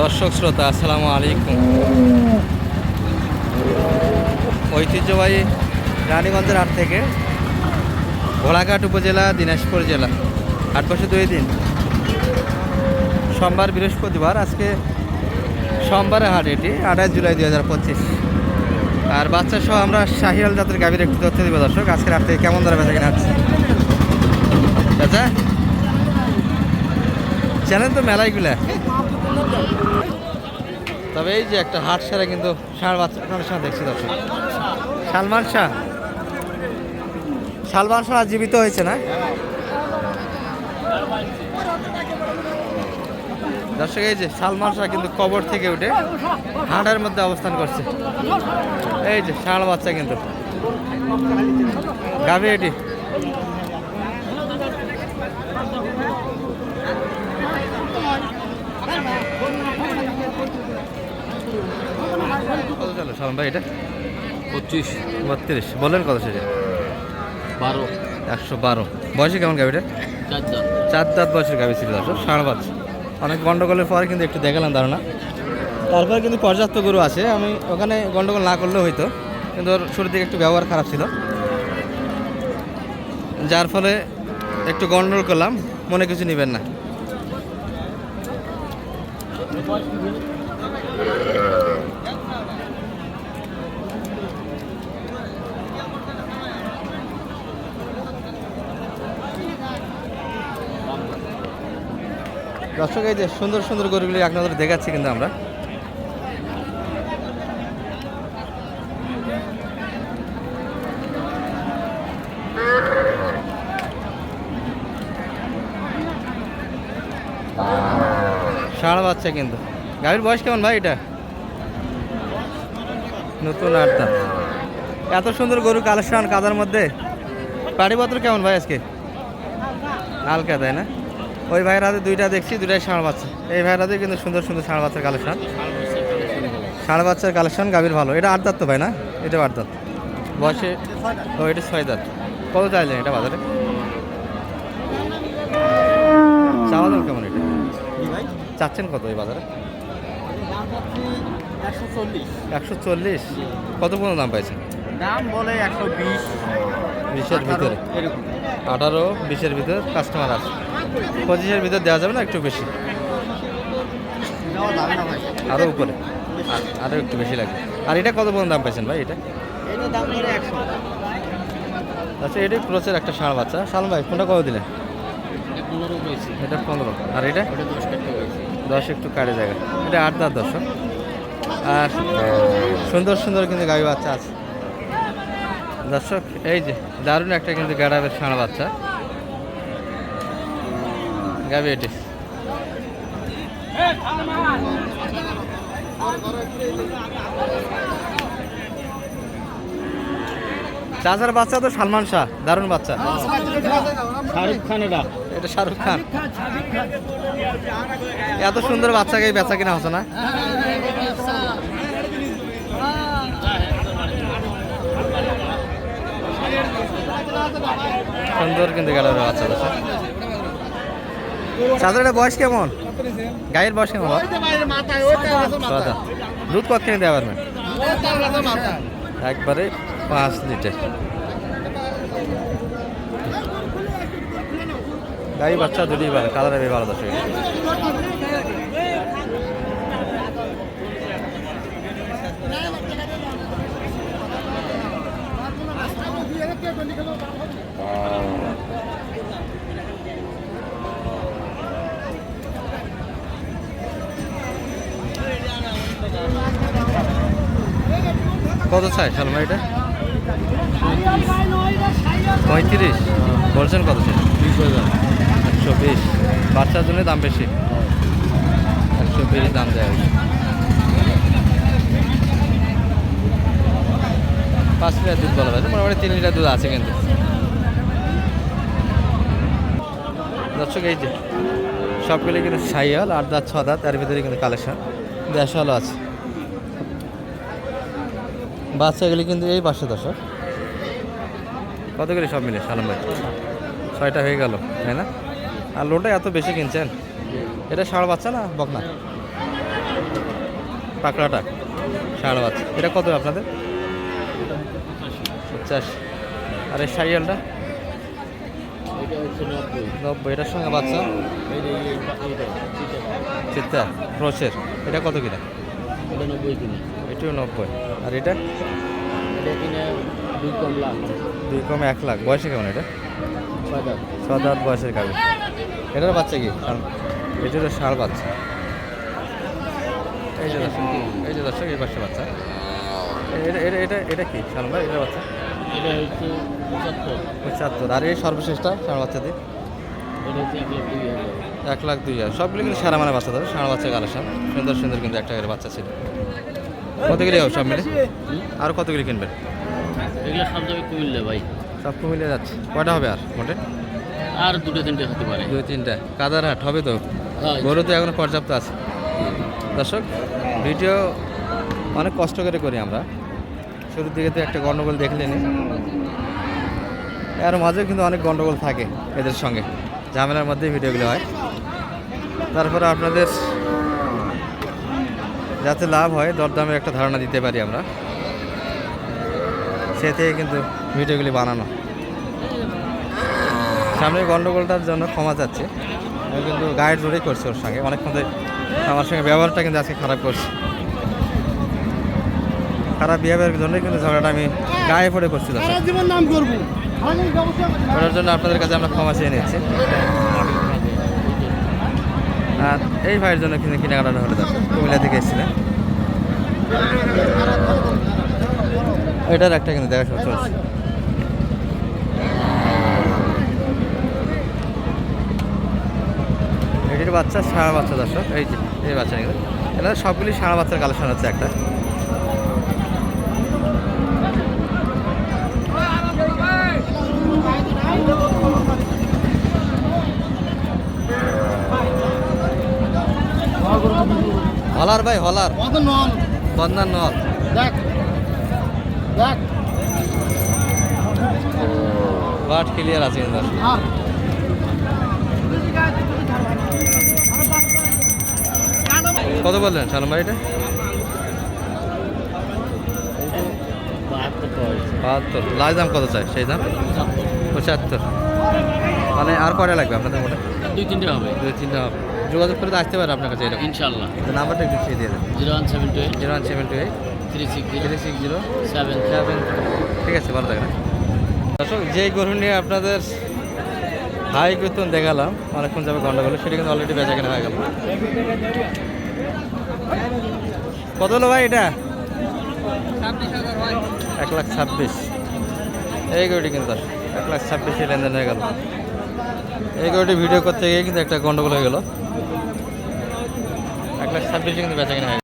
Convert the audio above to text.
দর্শক শ্রোতা, আসসালামু আলাইকুম। ঐতিহ্যবাহী রানীগঞ্জের হাট থেকে ঘোড়াঘাট উপজেলা, দিনাজপুর জেলা। আট বছর দুই দিন। সোমবার, বৃহস্পতিবার, আজকে সোমবারের হাট এটি, আঠাশ জুলাই দুই হাজার পঁচিশ। আর বাচ্চা সহ আমরা শাহিয়াল জাতের গাভীর একটু তথ্য দিব দর্শক, আজকের হাট থেকে কেমন ধরে বেচা কিনা আছে চাচা জানেন তো মেলাইগুলা তবে এই যে একটা হাট সেরা কিন্তু ষাঁড় বাচ্চা আপনাদের সাথে দেখছি দর্শক। সালমান শাহ। সালমান শাহ জীবিত হয়েছে না? দর্শক এই যে সালমান শাহ কিন্তু কবর থেকে উঠে হাটের মধ্যে অবস্থান করছে। এই যে ষাঁড় বাচ্চা কিন্তু। গাভী এটি। কত চলো ভাই এটা? পঁচিশ বত্রিশ। বলেন কত সেটা বারো। একশো বারো। বয়সে কেমন গাভিটা? চার চার দাঁত বয়সের গাভি ছিল দর্শক ষাঁড় বাচ্চা অনেক গন্ডগোলের পরে কিন্তু একটু দেখালাম ধারণা। তারপরে কিন্তু পর্যাপ্ত গরু আছে আমি ওখানে গন্ডগোল না করলেও হইতো কিন্তু ওর শুরুর দিকে একটু ব্যবহার খারাপ ছিল। যার ফলে একটু গন্ডগোল করলাম মনে কিছু নেবেন না। দর্শক, এই যে সুন্দর সুন্দর গরুগুলি আপনাদের দেখাচ্ছি কিন্তু আমরা। ষাঁড় বাচ্চা কিন্তু। গাভীর বয়স কেমন ভাই এটা? নতুন আটটা এত সুন্দর গরু কালেকশন কাদার মধ্যে। পাড়িপত্র কেমন ভাই আজকে? হালকা, তাই না? ওই ভাইয়ের হাতে দুইটা দেখছি দুইটাই ষাঁড় বাচ্চা। এই ভাইয়ের হাতে কিন্তু সুন্দর সুন্দর ষাঁড় বাচ্চার কালেকশন ষাঁড় বাচ্চার কালেকশন গাভীর ভালো। এটা আট দাঁত তো ভাই না? এটা আট দাঁত। বয়সে ও এটা ছয় দাঁত। কত চাইলেন এটা বাজারে? চাওয়া দাম কেমন এটা? চাচ্ছেন কত এই বাজারে? একশো চল্লিশ। কত পর্যন্ত দাম পাইছেন? দাম বলে একশো বিশ। বিশের ভিতরে। আঠারো বিশের ভিতরে কাস্টমার আছে। পঁচিশের ভিতর দেওয়া যাবে না একটু বেশি? আরও উপরে। আর- আরও একটু বেশি লাগে। আর এটা কত পর্যন্ত দাম পাইছেন ভাই এটা? আচ্ছা এটাই ক্রোচের একটা ষাঁড় বাচ্চা। সালম ভাই কোনটা কত দিলেন? এটা পনেরো আর এটা? দশ একটু কাটে জায়গা। এটা আট দাঁত দশ আর সুন্দর সুন্দর কিন্তু গাভী বাচ্চা আছে। দর্শক এই যে দারুণ একটা কিন্তু গাড়াবের ষাঁড় বাচ্চা। গাভী এটি। চাচার বাচ্চা তো সালমান শাহ দারুণ বাচ্চা। শাহরুখ খান এটা। এটা শাহরুখ খান। এত সুন্দর বাচ্চাকে বেচা কিনা হচ্ছে না? সুন্দর কিন্তু গেল বাচ্চা বাচ্চা বয়স কেমন? গায়ের বয়স কেমন? দুধ কত কিনে দেওয়া পারবেন একবারে পাঁচ লিটার গাই বাচ্চা দুটি ভালো কালার ভালো দর্শক কত চাই সালমা এটা পঁয়ত্রিশ। বলছেন কত চাই? একশো বিশ। বাচ্চার জন্য দাম বেশি? একশো বিশ দাম দেওয়া হয়েছে পাঁচ লিটার দুধ বলা যায় মোটামুটি তিন লিটার দুধ আছে কিন্তু। দর্শক এই যে সবগুলি কিন্তু সাইয়াল আট দাঁত ছ দাঁত তার ভিতরে কিন্তু কালেকশন। দেশালও আছে। বাচ্চাগুলি কিন্তু এই পাশে দর্শক কত করে সব মিলে সালাম ভাই? ছয়টা হয়ে গেল তাই না? আর লোনটা এত বেশি কিনছেন? এটা ষাঁড় বাচ্চা না বকনা? পাকড়াটা ষাঁড় বাচ্চা। এটা কত আপনাদের? পঞ্চাশ আর এই সাইয়ালটা নব্বই। এটার সঙ্গে বাচ্চা? চিত্তা ক্রোচের এটা কত কিনা? এটা নব্বই কিনে। নব্বই। আর এটা? দুই কম এক লাখ। বয়সে কেমন এটা? ছয় দাম বয়সের গাড়ি এটার বাচ্চা কি? ষাঁড়- এটারও ষাঁড় বাচ্চা। এই যে দর্শক এই যে দর্শক এই পাশে বাচ্চা। এটা এটা এটা এটা কি? ষাঁড় ভাই এটা বাচ্চা? এটা হচ্ছে পঁচাত্তর। আর এই সর্বশেষটা ষাঁড় বাচ্চা দিয়ে? এটা হচ্ছে এক লাখ দুই হাজার। এক লাখ দুই হাজার। সবগুলো কিন্তু সারা মানে বাচ্চা ধরো সারা বাচ্চা কালেকশন। সুন্দর সুন্দর কিন্তু একটা করে বাচ্চা ছিল। কতগুলি হবে সব মিলে আর কতগুলি কিনবেন? এগুলো সব যাবে কুমিল্লা ভাই। সব মিলে যাচ্ছে। কয়টা হবে আর মোটে? আর দুটো তিনটে হতে পারে। দুই তিনটা। কাদার হাট হবে তো? হ্যাঁ, গরু তো এখনও পর্যাপ্ত আছে। দর্শক ভিডিও অনেক কষ্ট করে করি আমরা। শুরুর দিকে তো একটা গন্ডগোল দেখলেনি। এর মাঝেও কিন্তু অনেক গন্ডগোল থাকে এদের সঙ্গে। ঝামেলার মধ্যেই ভিডিওগুলো হয়। তারপরে আপনাদের যাতে লাভ হয় দরদামের একটা ধারণা দিতে পারি আমরা। সে থেকে কিন্তু ভিডিওগুলি বানানো। সামনে গণ্ডগোলটার জন্য ক্ষমা চাচ্ছি। আমি কিন্তু গাইড জোরেই করছি ওর সঙ্গে। অনেকক্ষণ আমার সঙ্গে ব্যবহারটা কিন্তু আজকে খারাপ করছি। খারাপ বিহেভিয়ারের জন্যই কিন্তু ঝগড়াটা আমি গায়ে পড়ে করছি ওটার জন্য আপনাদের কাছে আমরা ক্ষমা চেয়ে নিচ্ছি। আর এই ভাইয়ের জন্য কিন্তু কেনাকাটা হলো দাদা কুমিল্লা থেকে এসেছিলেন এটার একটা কিন্তু দেখাশোনা চলছে। এটির বাচ্চা, সারা বাচ্চা দর্শক, এই যে, এই বাচ্চা কিন্তু এটা সবগুলি সারা বাচ্চার কালেকশন হচ্ছে একটা। হলার ভাই হলার। বন্দার নল দেখ। দেখ। বাট ক্লিয়ার আছে হ্যাঁ কত বললেন সালম ভাই এটা? বাহাত্তর। লাস্ট দাম কত চাই? সেই দাম? পঁচাত্তর। মানে আর কয়টা লাগবে আপনাদের মোটে? দুই তিনটে হবে। দুই তিনটা হবে। যোগাযোগ করে আসতে পারে আপনার কাছে এরকম। ইনশাল্লাহ নাম্বারটা একটু দিয়ে দেন। Zero one seven two eight. Zero one seven two eight. Three six three six zero. Seven seven ঠিক আছে ভালো থাকবেন। দর্শক যেই গরু নিয়ে আপনাদের হাই বেতন দেখালাম অনেকক্ষণ যাবে গন্ডগোল সেটা কিন্তু অলরেডি বেচা কেনা হয়ে গেল। কত হলো ভাই এটা? এক লাখ ছাব্বিশ। এই গরুটি কিন্তু এক লাখ ছাব্বিশে লেনদেন হয়ে গেল। এই গরুটি ভিডিও করতে গিয়ে কিন্তু একটা গন্ডগোল হয়ে গেল। এক লাখ ছাব্বিশে কিন্তু বেচা কিনা